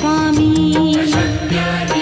阿弥陀佛。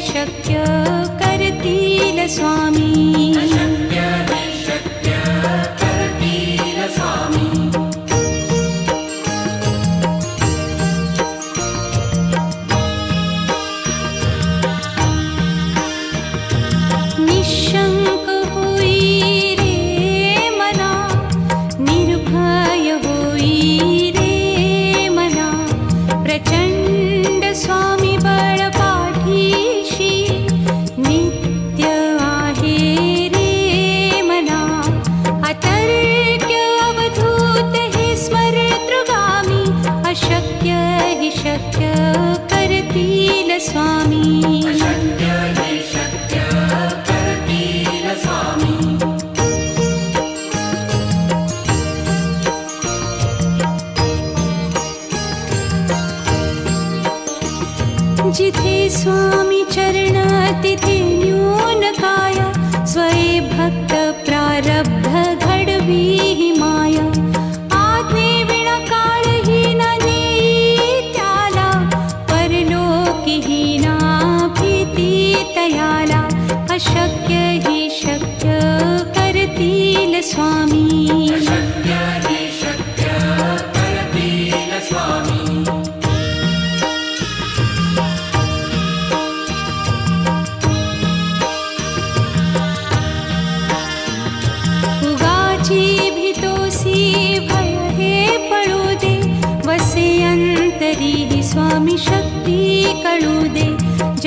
शक्य करतील स्वामी. जिथे स्वामी चरणातिथि न्यूनकाय भक्त प्रारब्ध घडवी माया। आज्ञे विणा काळही न त्याला आत्कालहीना ना परलोकहीनाति तयाला अशक्य हि शक्य करतील न स्वामी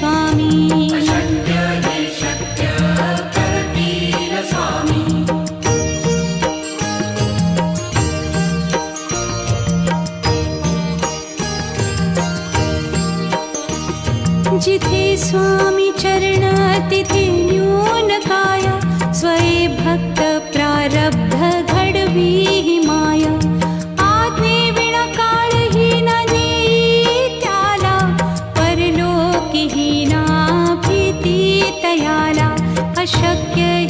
Swami. शक्य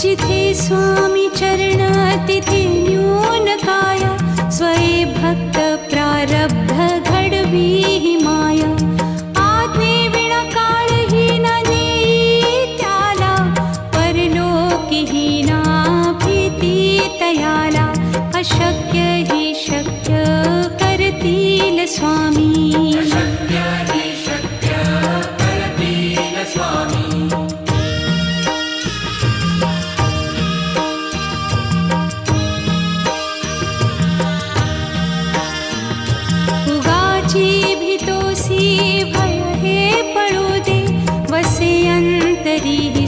जिथे स्वामी चरणातिथि न्यूनकारा स्वये भक्त प्रारब्ध घडवी माया। आत्मकारीना ना परलोकिही तयाला अशक्य हि शक्य करतील स्वामी।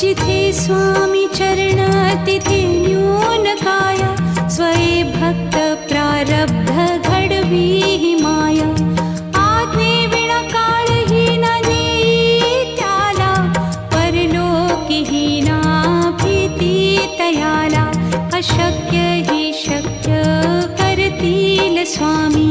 जिते स्वामी चरणातिथिन्यूनकाय स्वये भक्त प्रारब्ध भक्तप्रारब्धगढवी माया। आत्मृणकालहीना नीत्याला परलोकिहीनाप्रीति तयाला अशक्य हि शक्य करतील स्वामी।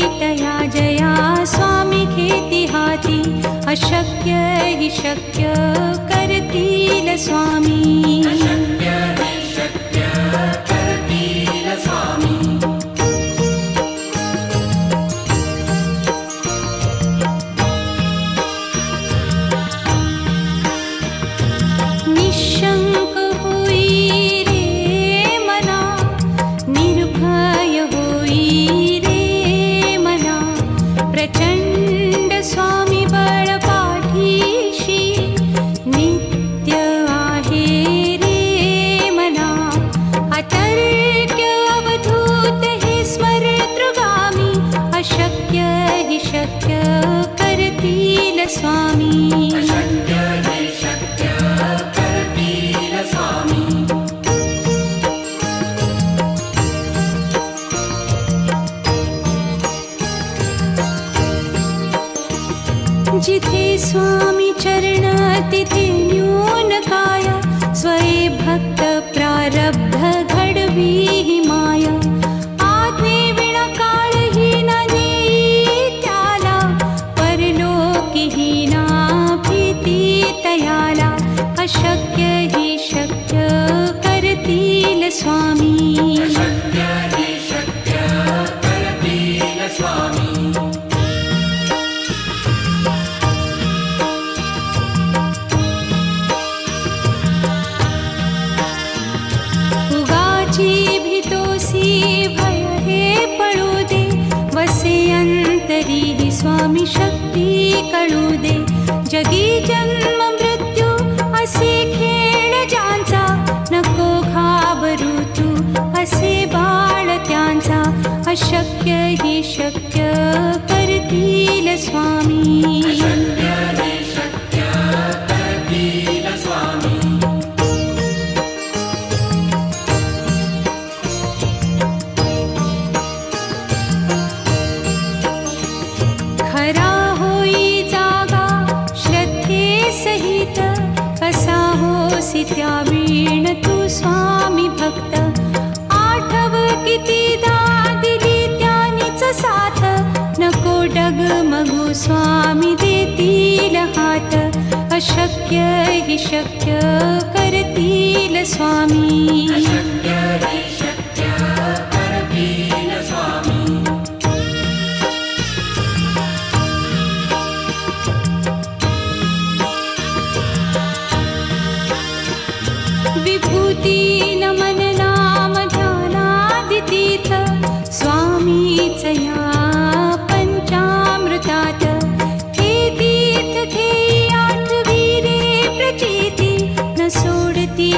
तया जया स्वामी खेती हाथी। अशक्य ही शक्य करतील स्वामी। स्वामी स्वामी स्वामी स्वामी दे तिल हाट अशक्य विक्यतिल स्वामी. विभूति